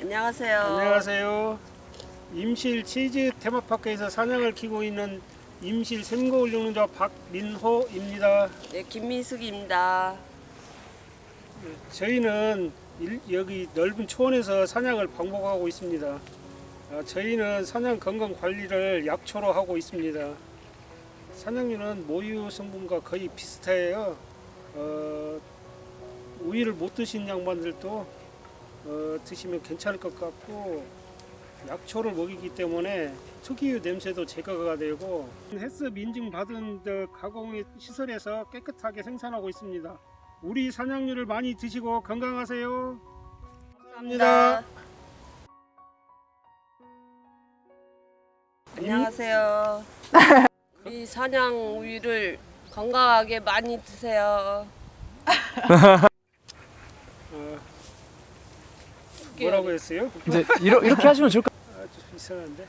안녕하세요. 안녕하세요. 임실 치즈 테마파크에서 사냥을 키고 있는 임실 샘거울 영농자 박민호입니다. 네, 김민숙입니다. 저희는 일- 여기 넓은 초원에서 사냥을 방목하고 있습니다. 아, 저희는 사냥 건강 관리를 약초로 하고 있습니다. 사냥류는 모유 성분과 거의 비슷해요. 어, 우유를 못 드신 양반들도 어, 드시면 괜찮을 것 같고 약초를 먹이기 때문에 특유의 냄새도 제거가 되고 헬스업 인증 받은 그 가공 시설에서 깨끗하게 생산하고 있습니다. 우리 사냥류를 많이 드시고 건강하세요. 감사합니다. 안녕하세요. 우리 사냥 우유를 건강하게 많이 드세요. 어, 뭐라고 했어요? 이제 이러, 이렇게 하시면 좋을 것 아, 좀 이상한데.